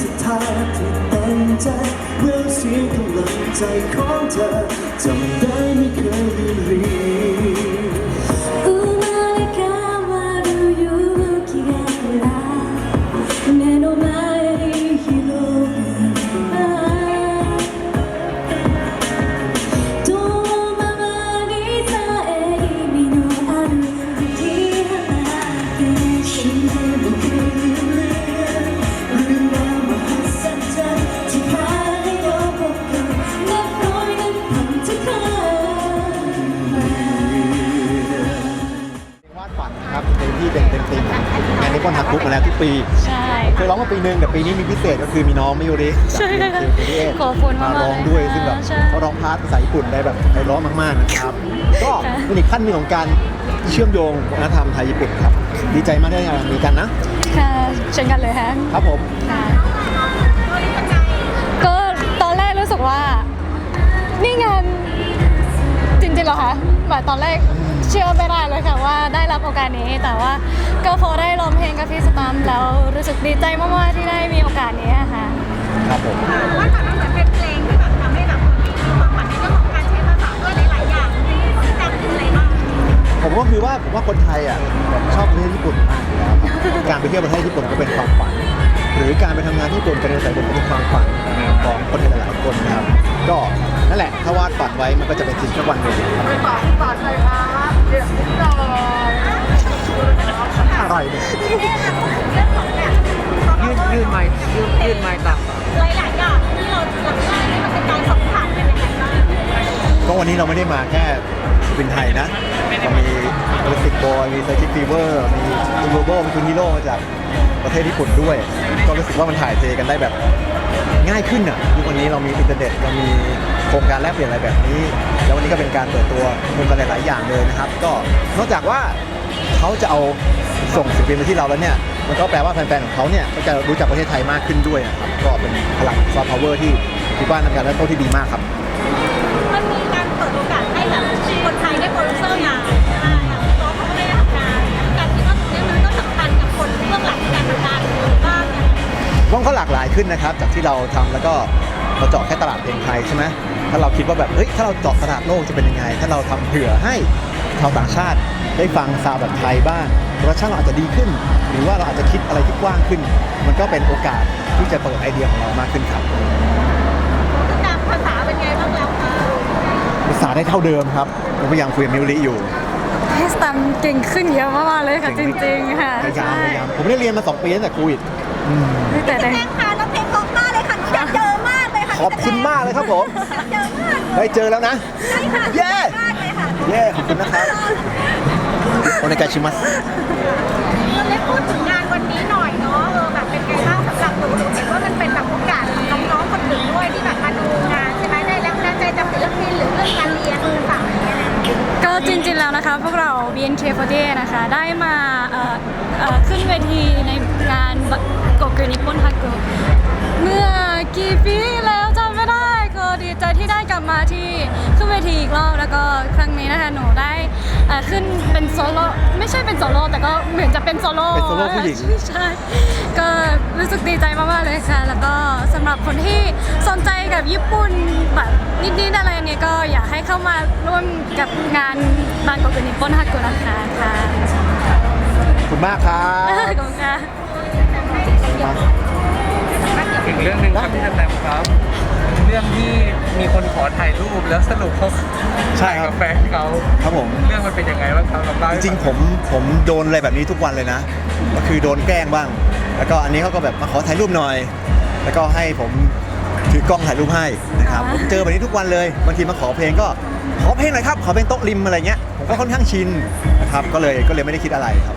ศรัทธาที่เต็มใจเมื่อเสียงกำลังใจของเธอจำได้ไม่เคยลืมานนี้ก็ทักคุกมาแล้วทุกปีใช่ เคยร้องมาปีหนึ่งแต่ปีนี้มีพิเศษก็คือมีน้องมิโยริใช่จากค่ะเอ็มขอบคุณมากๆร้องด้วยเลยค่ะซึ่งแบบใช่ เขาร้องพาร์ทภาษาญี่ปุ่นได้แบบไพเราะมากๆนะครับ ก็เป็นอีกขั้นหนึ่งของการเชื่อมโยงวัฒนธรรมไทยญี่ปุ่นครับ ดีใจมากที่ได้มีกันนะ ค่ะเช่นกันเลยฮะ ครับผม ค่ะก็ตอนแรกรู้สึกว่า นี่งานจริงๆเหรอคะแบบตอนแรก เชื่อไม่ได้เลยค่ะว่าได้รับโอกาสนี้ แต่ว่าก็พอได้ร้องเพลงกับพี่สตัมป์แล้วรู้สึกดีใจมากๆที่ได้มีโอกาสนี้อะค่ะครับผมว่าจากนั้นเหมือนเป็นเพลงที่แบบทำให้แบบคนมีความฝันในเรื่องของการใช้ภาษาด้วยหลาย ๆ อย่างที่ที่จำคืออะไรบ้างผมก็คือว่าผมว่าคนไทยอะชอบประเทศญี่ปุ่นมากอยู่แล้วครับการไปเที่ยวประเทศญี่ปุ่นก็เป็นความฝัน หรือการไปทำงานที่ญี่ปุ่นการเรียนภาษาญี่ปุ่นก็เป็นความฝันของคนไทยหลายๆคนนะครับก็ นั่นแหละ ถ้าวาดฝันไว้มันก็จะเป็นจริงสักวันหนึ่งอะไรเนี่ยยื่นยื่นไม้ยื่นยื่นไม้ต่ำหลายๆอย่างที่เราทำได้นี่มันเป็นการสัมผัสเป็นยังไงบ้างก็วันนี้เราไม่ได้มาแค่เป็นไทยนะเรามีโอลิมปิกบอยมีไซคิกฟีเวอร์มีคุณโรโบมีคุณฮีโร่มาจากประเทศญี่ปุ่นด้วย ก็รู้สึกว่ามันถ่ายเทกันได้แบบ ง่ายขึ้นอะทุกวันนี้เรามีอินเทอร์เน็ตเรามีโครงการแลกเปลี่ยนอะไรแบบนี้ แล้ววันนี้ก็เป็นการเปิดตัวมุมกันหลาย ๆ อย่างเลยนะครับ ก็นอกจากว่าเขาจะเอาส่งสินค้ามาที่เราแล้วเนี่ยมันก็แปลว่าแฟน ๆ ของเขาเนี่ยก็จะรู้จักประเทศไทยมากขึ้นด้วยนะครับก็เป็นพลังซอฟต์พาวเวอร์ที่คิดว่าเป็นการเริ่มต้นที่ดีมากครับ หลากหลายขึ้นนะครับ จากที่เราทำแล้วก็เราเจาะแค่ตลาดเพลงไทยใช่ไหมถ้าเราคิดว่าแบบเฮ้ยถ้าเราเจาะตลาดโลกจะเป็นยังไง ถ้าเราทำเผื่อให้ชาวต่างชาติได้ฟังซาวด์แบบไทยบ้างรสชาติเราอาจจะดีขึ้น หรือว่าเราอาจจะคิดอะไรที่กว้างขึ้น มันก็เป็นโอกาสที่จะเปิดไอเดียของเรามากขึ้นครับคือการภาษาเป็นไงบ้างแล้วคะภาษาได้เท่าเดิมครับผมพยายามคุยกับมิวริอยู่พี่สตัมป์เก่งขึ้นเยอะมากๆเลยค่ะจริงๆค่ะพยายามใช่พยายาม ผมไม่ได้เรียนมาสองปีตั้งแต่โควิดอืมแต่แต่แจ้งค่ะน้องเพลงเพราะมากเลยค่ะหนูอยากเจอมากเลยค่ะขอบคุณมากเลยครับผมอยากเจอมากเลยได้เจอแล้วนะ ใช่ค่ะเย้ มากเลยค่ะ เย้ขอบคุณนะครับโอเนกาชิมัส BNK48 นะคะ ได้มาขึ้นเวทีในงานโกเกนิปนฮักโกเมื่อกี่ปีแล้วจำไม่ได้ก็ดีใจที่ได้กลับมาที่ขึ้นเวทีอีกรอบแล้วก็ครั้งนี้นะคะหนูได้ขึ้นเป็นโซโล่ไม่ใช่เป็นโซโล่แต่ก็เหมือนจะเป็นโซโล่เป็นโซโล่ผู้หญิงใช่ก็รู้สึกดีใจมากๆเลยค่ะ แล้วก็สำหรับคนที่สนใจกับญี่ปุ่นแบบนิดๆอะไรเนี่ยก็อยากให้เข้ามาร่วมกับงาน บางกอกนิปปอนฮักกุนะคะค่ะขอบคุณมากครับขอบคุณค่ะ อีกเรื่องหนึ่งครับพี่สแตมป์ครับ เรื่องที่มีคนขอถ่ายรูปแล้วสรุปเขาใช่ครับ ถ่ายกับแฟนเขาครับผม เรื่องมันเป็นยังไงบ้างครับลองเล่าจให้ริงฟัๆผมผมโดนอะไรแบบนี้ทุกวันเลยนะก็คือโดนแกล้งบ้าง แล้วก็อันนี้เขาก็แบบมาขอถ่ายรูปหน่อย แล้วก็ให้ผมถือกล้องถ่ายรูปให้นะครับผมเจอแบบนี้ทุกวันเลยบางทีมาขอเพลงก็ขอเพลงหน่อยครับขอเพลงโต๊ะริมอะไรเงี้ยผม ก็ค่อนข้างชินนะครับก็เลยก็เลยไม่ได้คิดอะไรครับ